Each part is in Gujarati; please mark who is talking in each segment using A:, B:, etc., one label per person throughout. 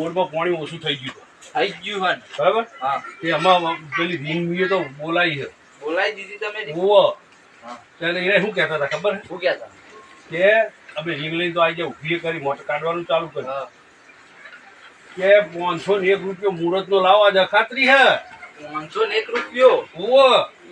A: બોરમાં પાણી ઓછું થઈ ગયું
B: થઈ ગયું હોય
A: બરાબર?
B: હા.
A: તે આમાં પેલી વીએ તો બોલાવી છે.
B: બોલાવી દીધી તમે?
A: ઓવો ત્યારે એને શું કહેતા હતા ખબર
B: શું કહેતા?
A: કે અમે રીંગ લઈને તો આવી જાય ઊભી કરી મોટર કાઢવાનું ચાલુ કર્યું. કે પાંચસો ને એક રૂપિયો મુહૂર્ત નો લાવો આજે ખાતરી હે.
B: પાંચસો ને એક રૂપિયો?
A: ઓવો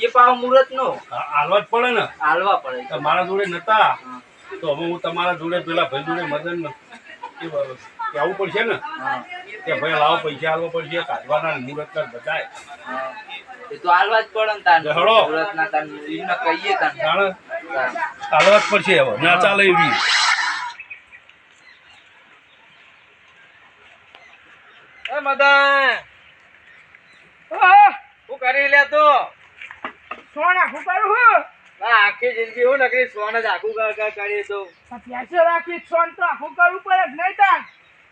B: એ પાવ મુહૂર્ત નો
A: હાલવા આલવા જ પડે ને.
B: હાલવા પડે.
A: તો મારા જોડે નતા. તો હવે હું તમારા જોડે પેલા ભાઈ જોડે મદન એ બ- કહેવું પડશે ને? કે ભાઈ લાવો પૈસા આલવા પડશે કાઢવાના મુહૂર્ત કર બધાય.
B: એ તો હાલવા જ પડે ને તાન.
A: હેડો.
B: મુહૂર્ત તાન એમને કહીએ તાન.
A: હાલવા જ પડશે હવે ના ચાલે એવી.
B: એ મદન હું કરી લે તો.
C: સોના હું?
B: આખી જિંદગી હું નકરી સોન જ આખું કરી કર તો.
C: રાખી સોન તો આખું કરવું પડે જ નહીં તાન.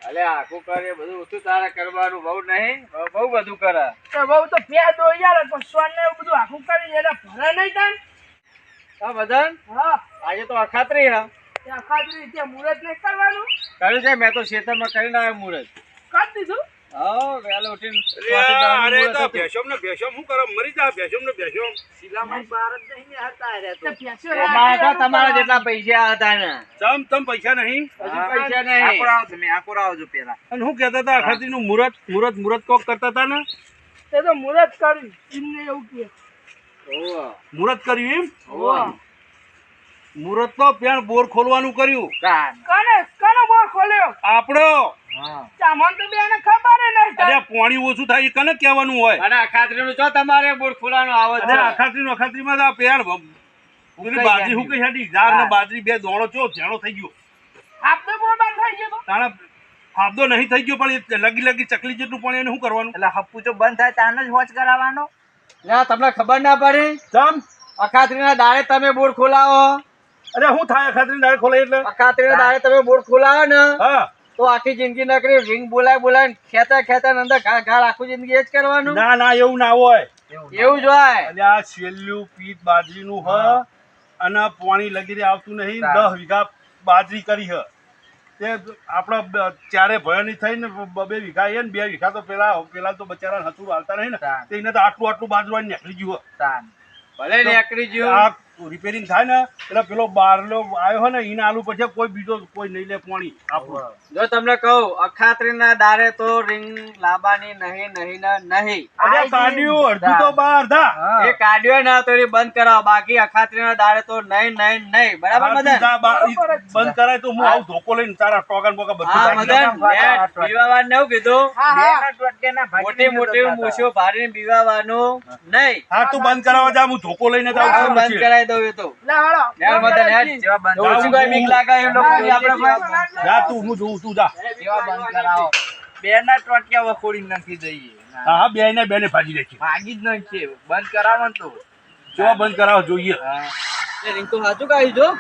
B: અલે આખું કરે બધું ઓછું તારે કરવાનું બહુ નહીં બહુ બધું કરે.
C: તો બહુ તો પ્યા દો યાર પણ સોન ને બધું આખું કરી એટલે ભરે નહીં તાન
B: હા મદન
C: હા.
B: આજે તો અખાત્રી હા
C: ત્યાં ખાતરી ત્યાં મુહૂર્ત નહીં કરવાનું?
B: કર્યું છે મેં તો ખેતરમાં કરીને આવ્યો મુહૂર્ત
C: કરી દીધું?
B: હા વહેલો ઉઠીને
A: અરે તો
B: હતું.
A: ને ભેંસોમ શું કરો? મરી જા ભેંસોમ ને ભેંસોમ.
B: શિલામણ બહાર જ નહીં હતા રે તો.
C: તો
B: તો તમારા જેટલા પૈસા હતા ને.
A: તમ તમ પૈસા નહીં?
B: હજુ પૈસા નહીં. આકોર આવો તમે આકોર આવજો પેલા.
A: અને શું કહેતા હતા ખાતરી નું મુહૂર્ત મુહૂર્ત મુહૂર્ત કોક કરતા હતા ને?
C: તે તો મુરત કર્યું એમને એવું કે
B: ઓહો.
A: મુહૂર્ત કર્યું એમ?
B: ઓહો.
A: મુહૂર્ત તો પેણ બોર ખોલવાનું કર્યું.
C: કને કનો બોર ખોલ્યો?
A: આપણો.
C: ચામન તો બેને ખબર નહીં
A: અરે
C: તાન.
A: ઓછું થાય એ કને કહેવાનું હોય?
B: અને અખાત્રીનું જો તમારે બોર ખોલાનો આવો
A: અખાત્રી નો અખાત્રી માં આ પેણ પેલી બાજરી હું કઈ હાડી ઝાડ ને બાજરી બે દોણો ચો ઝેણો થઈ ગયો.
C: આપતો બોર બંધ થઈ ગયો
A: તાણા ફાબદો નહીં થઈ ગયો પણ એ લગી લગી ચકલી જેટલું પણ એને શું કરવાનું?
B: એટલે હપ્પુ જો બંધ થાય તાને જ હોચ કરાવવાનો. ના તમને ખબર ના પડી?
A: તમ
B: અખાત્રીના દાડે તમે બોર ખોલાવો.
A: અરે શું થાય અખાત્રી ડાળ ખોલાય એટલે?
B: અખાત્રીના દાડે તમે બોર ખોલાવો ને.
A: હા.
B: તો આખી જિંદગી નકરી રિંગ બોલાય બોલાય ખેતા ખેતા અંદર ઘા ઘા આખું જિંદગી એ જ કરવાનું?
A: ના ના એવું ના હોય.
B: એવું જ હોય.
A: અને આ છેલ્લું પીત બાજરીનું હ અને પાણી લગીને આવતું નહીં. દસ વીઘા બાજરી કરી હ. તે આપણા ચારે ભયની થઈને બ- બે વીઘા એ ને બે વીઘા તો પેલા પેલા તો બચારા હતું હાલતા નહીં ને. એને તો આટલું આટલું બાજુ નીકળી ગયું.
B: ભલે નીકળી ગયું.
A: રિપેરિંગ થાય ને એટલે પેલો બારલો આવ્યો હોય ને એને આલુ પછી કોઈ બીજો કોઈ નહીં લે પાણી આપણું.
B: જો તમને કહું અખાત્રીના દારે તો રિંગ લાબાની નહીં નહીં ને નહીં.
A: અરે કાઢ્યું અડધું તો બાર ધા
B: એ કાઢ્યો ના તો એ બંધ કરાવો. બાકી અખાત્રીના દારે તો નહીં નહીં નહીં. બરાબર મદન.
A: બંધ કરાય તો હું આવું ધોકો લઈને તારા ટોગન બોકા બધું
B: હા મદન બીવાવાર ને એવું કીધું. મોટી મોટી મૂછો ભારીને બીવાવાનું નહીં.
A: હા તું બંધ કરાવવા જા હું ધોકો લઈને જાઉં
B: બંધ
A: પછી.
B: દઉં એ તો.
C: લે હાલો.
B: યાર જેવા બંધ ઓછી કોઈ બીક લાગે એ લોકો આપણે
A: જા તું હું જોઉં તું જા.
B: જેવા બંધ કરાવો. બે ના ટોટિયા વખોડી નાખી દઈએ.
A: હા હા બે ને બે ને ભાજી નાખી.
B: ભાગી જ નાખીએ. બંધ કરાવો ને તો.
A: કેવા બંધ કરાવો જોઈએ.
B: એ રિંગ સાચું કહ્યું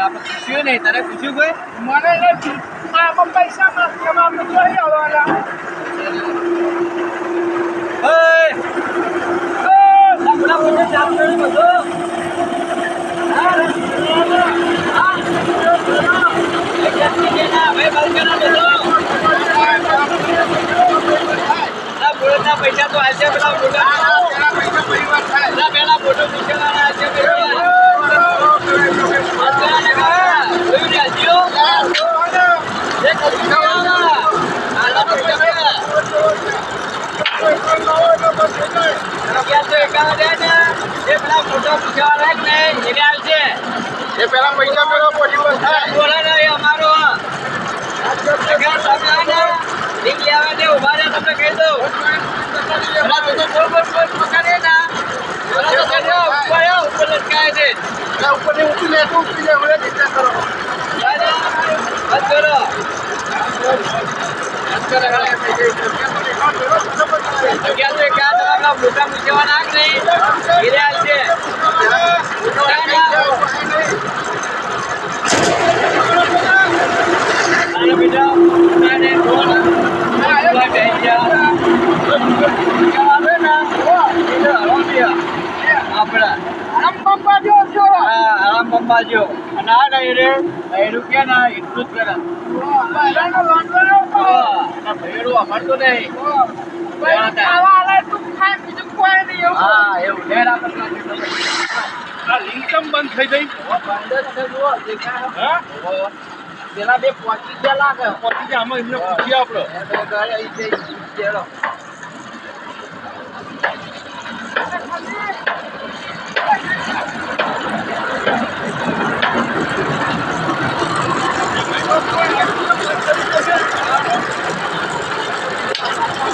B: આપણે પૂછ્યું નહીં. તારે પૂછ્યું કોઈ?
C: મને નથી પૈસા માંથી જોઈ આવવાના
B: પૈસા તો આજે પેલા પેલા બોલો પૂછવાના આજે પેલા. કશું કરાવવાના. આના પૈસા એ પેલા મોટા પૂછવાના નહીં, એને આવશે.
A: એ પેલા પૈસા મેળવો પછી બસ
B: આ બોલે ને એ અમારો ને, રહે તમને કહી દઉં. ને, ઉપર
A: ને લે તું ચિંતા કરો
B: બરાબર? કરો. કરો, તો મોટા આવશે. ના, ના. મારા બેટા પોતાને બોલ. બોલવા બેસી જા. આવે ને, નહીં રે ભૈરું કે ના એટલું જ કરે ભૈરું અમારતું નહીં.
C: આવા આવા તું ખાય બીજું કોઈ નહીં એવું
B: હા એવું લેર આપણે પેલા જેટલો પૈસા.
A: આ લિંક કેમ બંધ થઈ ગઈ
B: પેલા બે પહોંચી ગયા લાગે
A: પછી કે આમાં એમને પૂછીએ આપણે
B: એ તો ઘરે ઈ જઈ ચેડો.
A: એમને પૂછીએ તો પૈસા આમાં જ એકસો એકાવન. આ પંદર કાઢી રાખો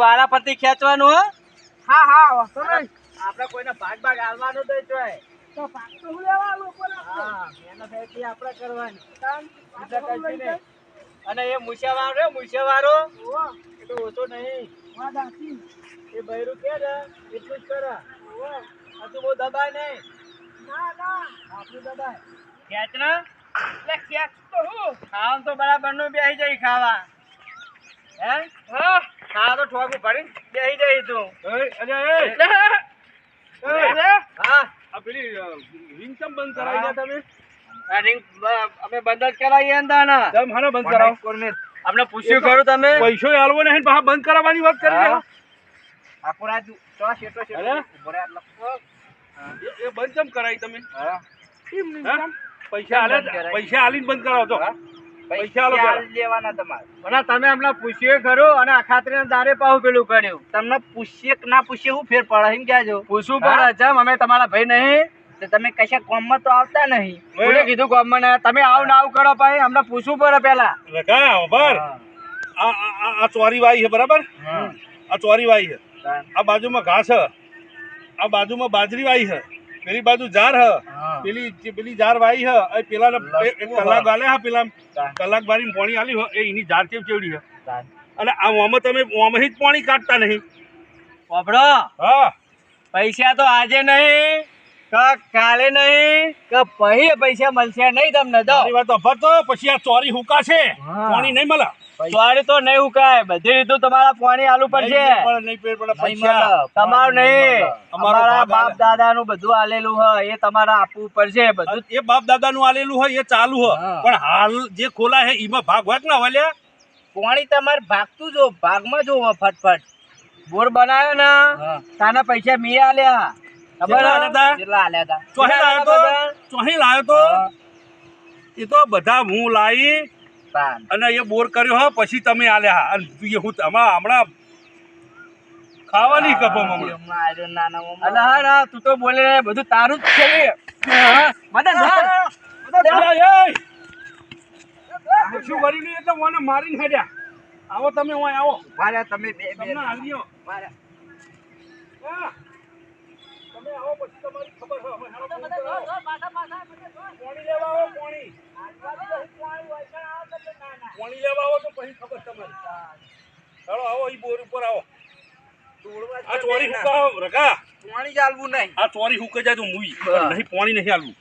B: વારાપતિ ખેંચવાનું હો?
C: હા હા
B: આપડે કોઈને ભાગ ભાગ હાલવાનું તો
C: તો ભાગ તો હું લેવા લોકોને
B: મહેનત એટલી આપણે કરવાની. એટલે
C: ભાગ
B: કશું અને એ મૂછાવાળો વાળો મૂછાવાળો?
C: વાળો
B: એ તો ઓછો નહીં. એ બૈરું કે ને એટલું જ કરે. હજુ બહુ દબાય નહીં.
C: ના ના.
B: આપણું દબાય. ખેંચ ને.
C: એટલે ખેંચ તો હું.
B: ખાવાનું તો બરાબરનું બેસી જાય ખાવા. હે?
C: હા.
B: ખાવા તો ઠોકું ભરી બેસી જાય તું.
A: અરે,
B: હા.
A: પેલી રિંગ કેમ બંધ કરાવી ગયા તમે?
B: રિંગ અમે બંધ જ કરાવીએ ને તાના
A: તમે હાને બંધ કરાવો.
B: આપણે પૂછ્યું કરો તમે?
A: પૈસો આલવો નહીં પાછા બંધ કરાવવાની વાત કરી રહ્યા.
B: આખો રાત ચો શેટો શેટો? ઊભો રહે
A: એ બંધ કેમ કરાવી તમે?
B: હા.
C: કેમ નહીં
A: પૈસા આલે પૈસા આલીને બંધ કરાવો તો? પૈસા.
B: લેવાના તમારે. તમે હમણાં પૂછ્યું ખરું અને આ દારે પાહુ પેલું કર્યું. તમને પૂછીએ ના પૂછીએ હું ફેર પડે એમ કહેજો. પૂછવું પડે ચમ અમે તમારા ભાઈ નહીં. તો તમે કશા કોમમાં તો આવતા નહીં. મેં કીધું કોમમાં ના તમે આવ ના આવ કરો ભાઈ અમને પૂછવું પડે પેલા
A: રકા ઉભર આ આ- આ આ ચોરી વાઈ છે બરાબર? આ ચોરી વાઈ છે. આ બાજુમાં ઘાસ છે. આ બાજુમાં બાજરી વાઈ છે. પેલી બાજુ જાર હ પેલી પેલી જાર વાઈ હ એ પેલા કલાક ગાલે હ પેલા કલાક બારી પાણી આલી હ એ એની જાર કેમ ચેવડી હ અને આ ઓમાં તમે ઓમાં જ પાણી કાઢતા નહીં
B: વાપરો
A: હા
B: પૈસા તો આજે નહીં કે કાલે નહીં કે પછી પૈસા મળશે નહીં તમને
A: તો વાત તો પછી આ ચોરી હુકા છે પાણી નહીં મળે
B: સોરી તો નહીં ઉકાય. બધી રીતું તમારા પાણી આલુ પડશે તમારું નહીં.
A: અમારા
B: બાપ દાદા નું બધું આલેલું હોય એ તમારે આપવું પડશે બધું
A: એ બાપ દાદા નું આલેલું હોય એ ચાલુ હોય. પણ હાલ જે ખોલા હે એમાં ભાગ ના હોય
B: પાણી તમારે ભાગતું જો ભાગમાં જો ફટફટ. બોર બનાવ્યો ને તાના પૈસા મેં આલ્યા. ખબર?
A: ચોહી તો? ચોહી લાયો તો? એ તો બધા હું લાવી. અને એ બોર કર્યો હા પછી તમે આલ્યા હા. અને હું હમણાં હમણાં ખાવાની કપો
B: મમ્મી હા ના, તું તો બોલે બધું તારું જ છે હા!
A: શું કરી. લ્યું એટલે મને મારીને હેડ્યા. આવો તમે ઓય આવો.
B: મારે તમે બે બે.
A: હાલ્યો
B: મારે
A: તમે આવો પછી તમારી ખબર. પાણી લેવા આવો પાણી. પાણી લેવા આવો તો પછી ખબર તમારી. ચાલો આવો એ બોર ઉપર આવો. આ ચોરી હુકા રકા
B: પાણી આલવું નહીં.
A: આ ચોરી હુકે જાય તો મુઈ. નહીં પાણી નહીં આલવું